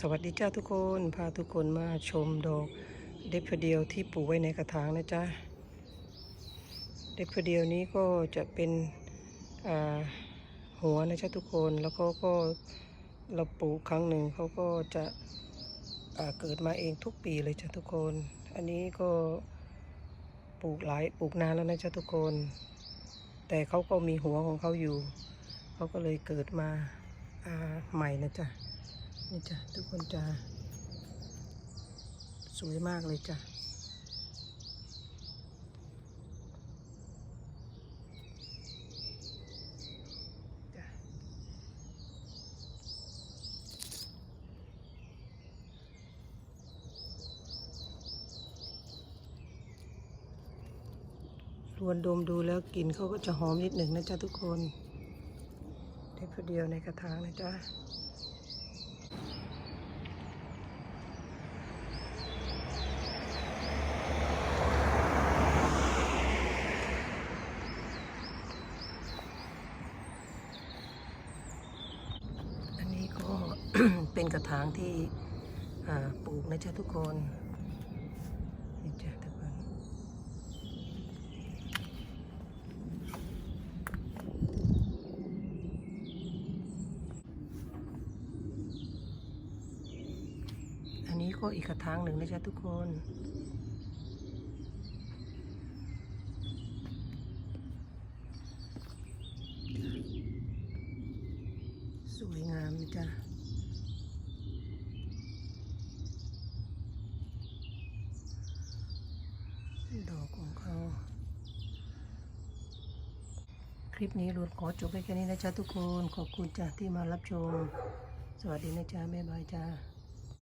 สวัสดีจ้าทุกคนพาทุกคนมาชมดอกเดฟเดียวที่ปลูกไว้ในกระถางนะจ๊ะเดฟเดียวนี้ก็จะเป็นหัวนะจ๊ะทุกคนแล้วก็ก็เราปลูกครั้งหนึ่งเขาก็จะเกิดมาเองทุกปีเลยจ้ะทุกคน อันนี้ก็ปลูกหลายปลูกนานแล้วนะจ๊ะทุกคน แต่เขาก็มีหัวของเขาอยู่เขาก็เลยเกิดมาใหม่นะจ๊ะ นี่จ้ะทุกคนจะสวยมากเลยจ้ะจ้ะส่วนดมดูแล้วกลิ่นเขาก็จะหอมนิดหนึ่งนะจ๊ะทุกคนได้พอเดียวในกระถางนะจ๊ะ อันนี้ก็เป็นกระถางที่ปลูกนะจ๊ะทุกคนนี่จ้ะทุ กคนอันนี้ก็อีกกระถางหนึ่งนะจ๊ะทุกคน สวยงามนะจ๊ะดอกของเขา คลิปนี้รวนขอจบไปแค่นี้นะจ๊ะทุกคน ขอบคุณจ้ะที่มารับชม สวัสดีนะจ๊ะบ๊ายบายจ้า